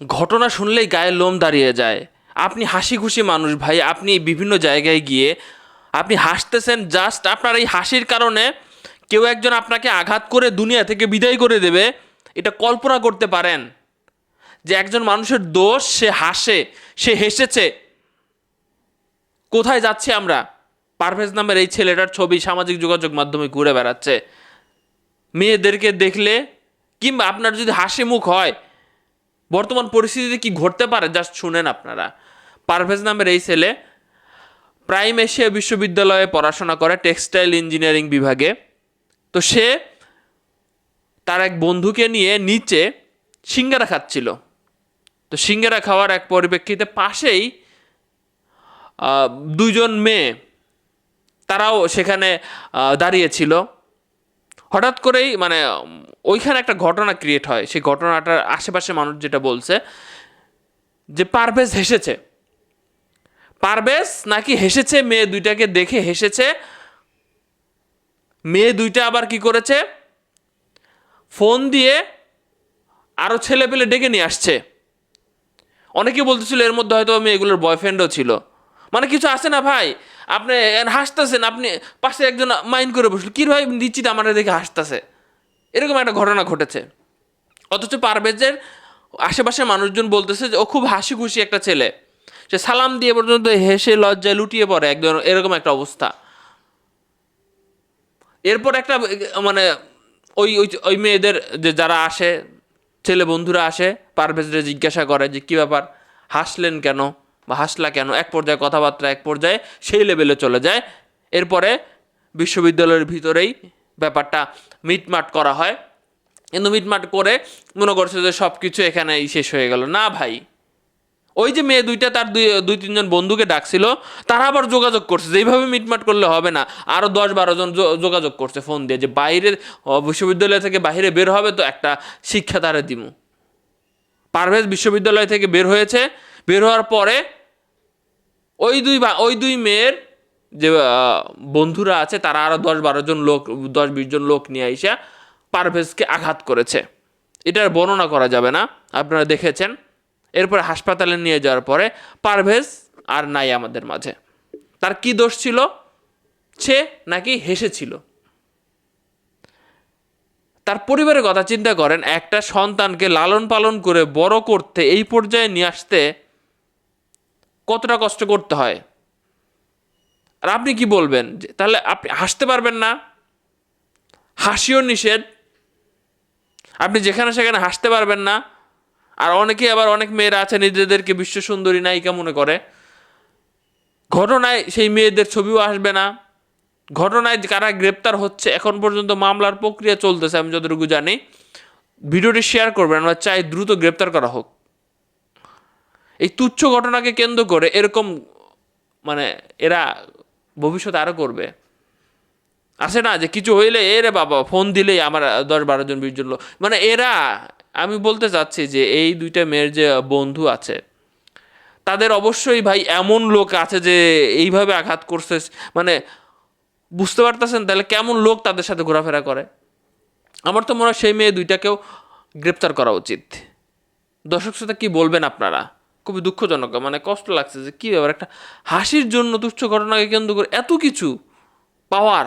ঘটনা শুনলেই গায়ে লোম দাঁড়িয়ে যায়। আপনি হাসি খুশি মানুষ ভাই, আপনি বিভিন্ন জায়গায় গিয়ে আপনি হাসতেছেন জাস্ট আপনার এই হাসির কারণে কেউ একজন আপনাকে আঘাত করে দুনিয়া থেকে বিদায় করে দেবে, এটা কল্পনা করতে পারেন। যে একজন মানুষের দোষ, সে হাসে, সে হেসেছে। কোথায় যাচ্ছি আমরা? পারভেজ নামের এই ছেলেটার ছবি সামাজিক যোগাযোগ মাধ্যমে ঘুরে বেড়াচ্ছে। মেয়েদেরকে দেখলে কিংবা আপনার যদি হাসি মুখ হয় বর্তমান পরিস্থিতিতে কি ঘটতে পারে? জাস্ট শুনেন আপনারা। পারভেজ নামের এই ছেলে প্রাইম এশিয়া বিশ্ববিদ্যালয়ে পড়াশোনা করে টেক্সটাইল ইঞ্জিনিয়ারিং বিভাগে। তো সে তার এক বন্ধুকে নিয়ে নিচে সিঙ্গারা খাচ্ছিল। তো সিঙ্গারা খাওয়ার এক পরিপ্রেক্ষিতে পাশেই আহ, দুইজন মেয়ে তারাও সেখানে দাঁড়িয়েছিল হঠাৎ করেই মানে ওইখানে একটা ঘটনা ক্রিয়েট হয়। সেই ঘটনাটার আশেপাশে মানুষ যেটা বলছে যে পারভেজ হেসেছে। পারভেজ নাকি হেসেছে, মেয়ে দুইটাকে দেখে হেসেছে। মেয়ে দুইটা আবার কি করেছে? ফোন দিয়ে আরও ছেলে পেলে ডেকে নিয়ে আসছে। অনেকে বলতেছিল এর মধ্যে হয়তো মেয়েগুলোর বয়ফ্রেন্ডও ছিল। মানে কিছু আছে না ভাই? আপনি হাসতেছেন, আপনি পাশে একজন মাইন্ড করে বসল। কি ভাই নিশ্চিত আমার দেখে হাসতেছে? এরকম একটা ঘটনা ঘটেছে। অথচ পারভেজের আশেপাশে মানুষজন বলতেছে যে, ও খুব হাসি খুশি একটা ছেলে। সে সালাম দিয়ে পর্যন্ত হেসে, লজ্জায় লুটিয়ে পড়ে একজন এরকম একটা অবস্থা। এরপর একটা মানে ওই ওই ওই মেয়েদের যে, যারা আসে, ছেলে বন্ধুরা আসে, পারভেজরে জিজ্ঞাসা করে যে, কী ব্যাপার? হাসলেন কেন? বা হাসলা কেন? এক পর্যায়ে কথাবার্তা এক পর্যায়ে সেই লেভেলে চলে যায়। এরপরে বিশ্ববিদ্যালয়ের ভিতরেই ব্যাপারটা মিটমাট করা হয়। কিন্তু মিটমাট করে মনে করছে যে সব কিছু এখানেই শেষ হয়ে গেল। না ভাই। ওই যে মেয়ে দুইটা তার দুই দুই, তিনজন বন্ধুকে ডাকছিল, তারা আবার যোগাযোগ করছে যে এইভাবে মিটমাট করলে হবে না। আরও দশ, বারো জন যোগাযোগ করছে ফোন দিয়ে যে বাইরে বিশ্ববিদ্যালয় থেকে বাইরে বের হবে তো একটা শিক্ষা তারা দিমু। পারভেজ বিশ্ববিদ্যালয় থেকে বের হয়েছে। বের হওয়ার পরে ওই দুই বা, ওই দুই মেয়ের যে বন্ধুরা আছে, তারা আরও দশ বারো জন লোক, দশ বিশ জন লোক নিয়ে আইসা পারভেজকে আঘাত করেছে। এটার বর্ণনা করা যাবে না, আপনারা দেখেছেন। এরপরে হাসপাতালে নিয়ে যাওয়ার পরে পারভেজ আর নাই আমাদের মাঝে। তার কি দোষ ছিল? সে নাকি হেসেছিল। তার পরিবারের কথা চিন্তা করেন, একটা সন্তানকে লালন পালন করে বড় করতে এই পর্যায়ে নিয়ে আসতে কতটা কষ্ট করতে হয়? আর আপনি কি বলবেন? তাহলে আপনি হাসতে পারবেন না। হাসিও নিষেধ। আপনি যেখানে সেখানে হাসতে পারবেন না। আর অনেকে আবার অনেক মেয়েরা আছে, নিজেদেরকে বিশ্ব সুন্দরী নায়িকা মনে করে। ঘটনায় সেই মেয়েদের ছবিও আসবে না। ঘটনায় কারা গ্রেপ্তার হচ্ছে, এখন পর্যন্ত মামলার প্রক্রিয়া চলতেছে, আমি যতটুকু জানি। ভিডিওটি শেয়ার করবেন, আমরা চাই দ্রুত গ্রেপ্তার করা হোক। এই তুচ্ছ ঘটনাকে কেন্দ্র করে এরকম মানে এরা ভবিষ্যতে আরও করবে। আছে না যে কিছু হইলে এ রে বাবা, ফোন দিলেই আমার দশ বারো জন, বিশ জন লোক। মানে এরা, আমি বলতে চাচ্ছি যে এই দুইটা মেয়ের যে বন্ধু আছে, তাদের অবশ্যই ভাই এমন লোক আছে যে এইভাবে আঘাত করছে। মানে বুঝতে পারতেছেন তাহলে কেমন লোক তাদের সাথে ঘোরাফেরা করে? আমার তো মনে হয় সেই মেয়ে দুইটাকেও গ্রেপ্তার করা উচিত। দর্শক শ্রোতা কি বলবেন আপনারা? খুবই দুঃখজনক মানে কষ্ট লাগছে যে কী ব্যাপার, একটা হাসির জন্য তুচ্ছ ঘটনাকে কেন্দ্র করে এত কিছু পাওয়ার